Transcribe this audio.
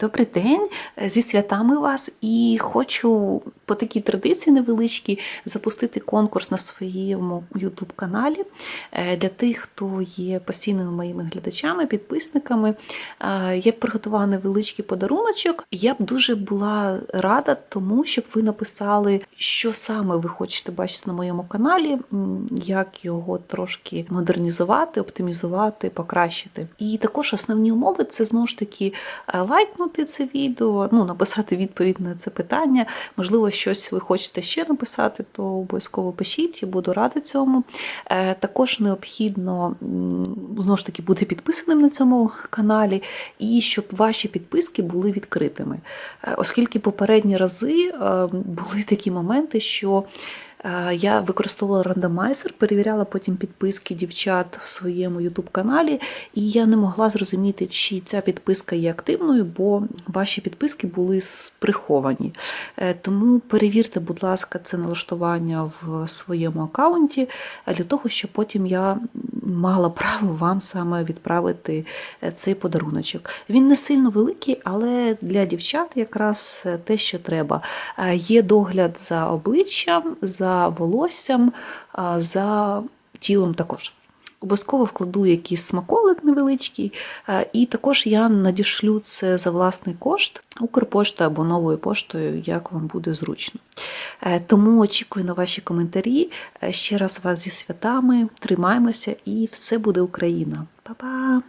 Добрий день е, зі святами вас і хочу по такій традиції невеличкій запустити конкурс на своєму YouTube каналі для тих, хто є постійними моїми глядачами, підписниками. Е, Я приготувала невеличкий подаруночок. Я б дуже була рада тому, щоб ви написали, що саме ви хочете бачити на моєму каналі, як його трошки модернізувати, оптимізувати, покращити. І також основні умови це знову ж таки е, лайкнути це відео, ну написати відповідь на це питання. Можливо, щось ви хочете ще написати, то обов'язково пишіть, я буду рада цьому. Е, Також необхідно знову ж таки бути підписаним на цьому каналі, і щоб ваші підписки були відкритими. Е, Оскільки попередні рази е, були такі моменти, що Я використовувала рандомайзер, перевіряла потім підписки дівчат в своєму YouTube каналі, і я не могла зрозуміти, чи ця підписка є активною, бо ваші підписки були приховані. Е, Тому перевірте, будь ласка, це налаштування в своєму аккаунті е, для того, щоб потім я мала право вам саме відправити е, цей подаруночок. Він не сильно великий, але для дівчат якраз е, те, що треба. Е, Є догляд за обличчям, за волоссям, за тілом також. Обов'язково вкладу якийсь смаколик невеличкий, і також я надішлю це за власний кошт Укрпоштою або новою поштою, як вам буде зручно. Е, Тому очікую на ваші коментарі. Е, Ще раз вас зі святами, тримаємося і все буде Україна. Па-па!